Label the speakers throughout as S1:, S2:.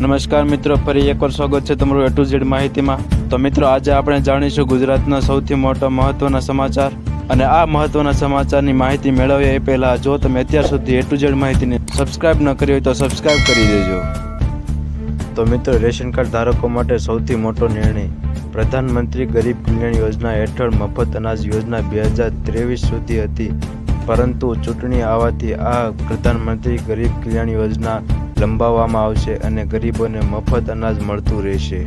S1: નમસ્કાર મિત્રો, ફરી એકવાર સ્વાગત છે તમારું એ ટુ ઝેડ માહિતીમાં. તો મિત્રો, આજે આપણે જાણીશું ગુજરાતના સૌથી મોટા મહત્વના સમાચાર અને આ મહત્વના સમાચારની માહિતી મેળવીએ એ પહેલાં જો તમે અત્યાર સુધી એ ટુ ઝેડ માહિતીને સબસ્ક્રાઇબ ન કરી હોય તો સબસ્ક્રાઇબ કરી દેજો. તો મિત્રો, રેશન કાર્ડ ધારકો માટે સૌથી મોટો નિર્ણય. પ્રધાનમંત્રી ગરીબ કલ્યાણ યોજના હેઠળ મફત અનાજ યોજના બે હજાર ત્રેવીસ સુધી હતી. પરંતુ ચૂંટણી આવવાથી આ પ્રધાનમંત્રી ગરીબ કલ્યાણ યોજના લંબાવવામાં આવશે અને ગરીબોને મફત અનાજ મળતું રહેશે.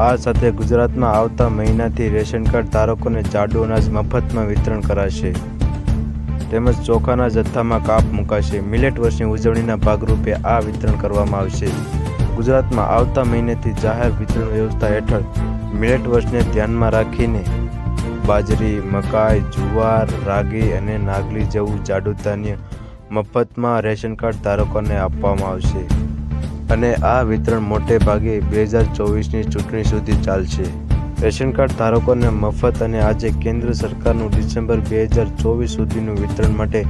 S1: આ સાથે ગુજરાતમાં આવતા મહિનાથી રેશન કાર્ડ ધારકોને જાડુ અનાજ મફતમાં વિતરણ કરાશે. તેમજ ચોખાના જથ્થામાં કાપ મુકાશે. મિલેટ વર્ષની ઉજવણીના ભાગરૂપે આ વિતરણ કરવામાં આવશે. ગુજરાતમાં આવતા મહિનેથી જાહેર વિતરણ વ્યવસ્થા હેઠળ મિલેટ વર્ષને ધ્યાનમાં રાખીને બાજરી, મકાઈ, જુવાર, રાગી અને નાગલી જેવું જાડુ ધાન્ય મફતમાં રેશન કાર્ડ ધારકોને આપવામાં આવશે. અને આ વિતરણ મોટે ભાગે બે હજાર ચોવીસની ચૂંટણી સુધી ચાલશે. રેશન કાર્ડ ધારકોને મફત અને આજે કેન્દ્ર સરકારનું ડિસેમ્બર બે હજાર ચોવીસ સુધીનું વિતરણ માટે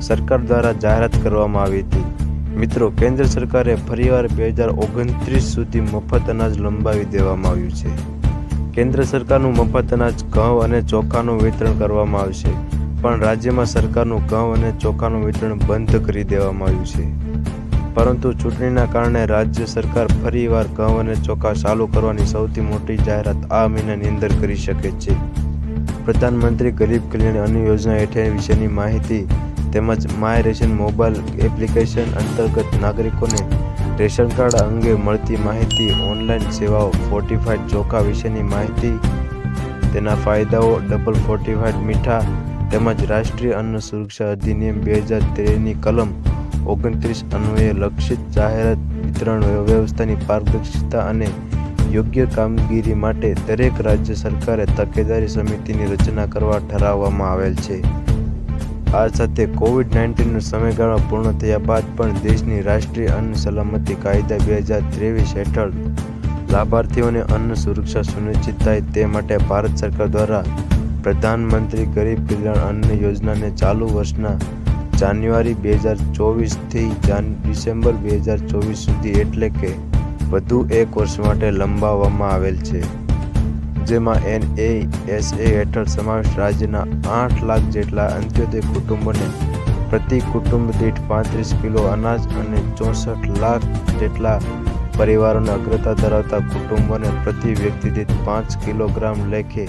S1: સરકાર દ્વારા જાહેરાત કરવામાં આવી હતી. મિત્રો, કેન્દ્ર સરકારે ફરીવાર બે હજાર ઓગણત્રીસ સુધી મફત અનાજ લંબાવી દેવામાં આવ્યું છે. કેન્દ્ર સરકારનું મફત અનાજ ઘઉં અને ચોખાનું વિતરણ કરવામાં આવશે. પણ રાજ્યમાં સરકારનું ઘઉં અને ચોખાનું વિતરણ બંધ કરી દેવામાં આવ્યું છે. પરંતુ ચૂંટણીના કારણે રાજ્ય સરકાર ફરીવાર ઘઉં અને ચોખા ચાલુ કરવાની સૌથી મોટી જાહેરાત આ મહિનાની અંદર કરી શકે છે. પ્રધાનમંત્રી ગરીબ કલ્યાણ અન્ન યોજના હેઠળ વિશેની માહિતી તેમજ માય રેશન મોબાઈલ એપ્લિકેશન અંતર્ગત નાગરિકોને રેશન કાર્ડ અંગે મળતી માહિતી, ઓનલાઈન સેવાઓ ફોર્ટિફાઈડ ચોખા વિશેની માહિતી, તેના ફાયદાઓ ડબલ ફોર્ટિફાઈડ મીઠા તેમજ રાષ્ટ્રીય અન્ન સુરક્ષા અધિનિયમ બે હજાર તેરની કલમ ઓગણત્રીસ અન્વયે લક્ષિત જાહેરાત વિતરણ વ્યવસ્થાની પારદર્શિતા અને યોગ્ય કામગીરી માટે દરેક રાજ્ય સરકારે તકેદારી સમિતિની રચના કરવા ઠરાવવામાં આવેલ છે. આ સાથે કોવિડ નાઇન્ટીનનો સમયગાળો પૂર્ણ થયા બાદ પણ દેશની રાષ્ટ્રીય અન્ન સલામતી કાયદા બે હજાર ત્રેવીસ હેઠળ લાભાર્થીઓને અન્ન સુરક્ષા સુનિશ્ચિત થાય તે માટે ભારત સરકાર દ્વારા પ્રધાનમંત્રી ગરીબ કલ્યાણ અન્ન યોજનાને ચાલુ વર્ષના જાન્યુઆરી બે હજાર ચોવીસથી જાન, ડિસેમ્બર બે હજાર ચોવીસ સુધી એટલે કે વધુ એક વર્ષ માટે લંબાવવામાં આવેલ છે. જેમાં એન એ એસ એ હેઠળ સમાવેશ રાજ્યના આઠ લાખ જેટલા અંત્યોદય કુટુંબોને પ્રતિ કુટુંબ દીઠ પાંત્રીસ કિલો અનાજ અને ચોસઠ લાખ જેટલા પરિવારોને અગ્રતા ધરાવતા કુટુંબોને પ્રતિ વ્યક્તિ દીઠ પાંચ કિલોગ્રામ લેખે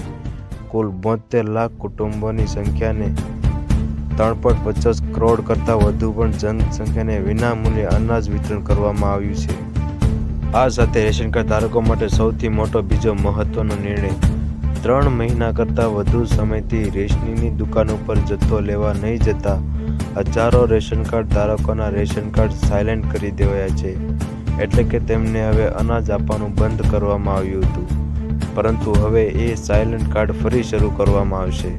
S1: કુલ બોતેર લાખ કુટુંબોની સંખ્યાને ત્રણ પોઈન્ટ પચાસ કરોડ કરતાં વધુ પણ જનસંખ્યાને વિનામૂલ્યે અનાજ વિતરણ કરવામાં આવ્યું છે. આ સાથે રેશન કાર્ડ ધારકો માટે સૌથી મોટો બીજો મહત્વનો નિર્ણય, ત્રણ મહિના કરતાં વધુ સમયથી રેશનીની દુકાન ઉપર જથ્થો લેવા નહીં જતા હજારો રેશન કાર્ડ ધારકોના રેશન કાર્ડ સાયલેન્ટ કરી દેવાયા છે, એટલે કે તેમને હવે અનાજ આપવાનું બંધ કરવામાં આવ્યું હતું. પરંતુ હવે એ સાયલન્ટ કાર્ડ ફરી શરૂ કરવામાં આવશે.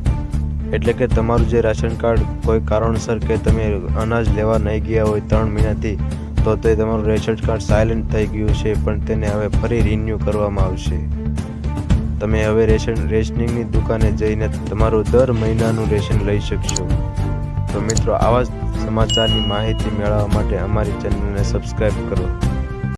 S1: એટલે કે તમારું જે રાશન કાર્ડ કોઈ કારણસર કે તમે અનાજ લેવા નહીં ગયા હોય ત્રણ મહિનાથી, તો તે તમારું રેશન કાર્ડ સાયલેન્ટ થઈ ગયું છે, પણ તેને હવે ફરી રિન્યૂ કરવામાં આવશે. તમે હવે રેશન, રેશનિંગની દુકાને જઈને તમારું દર મહિનાનું રેશન લઈ શકશો. તો મિત્રો, આવા જ સમાચારની માહિતી મેળવવા માટે અમારી ચેનલને સબસ્ક્રાઈબ કરો.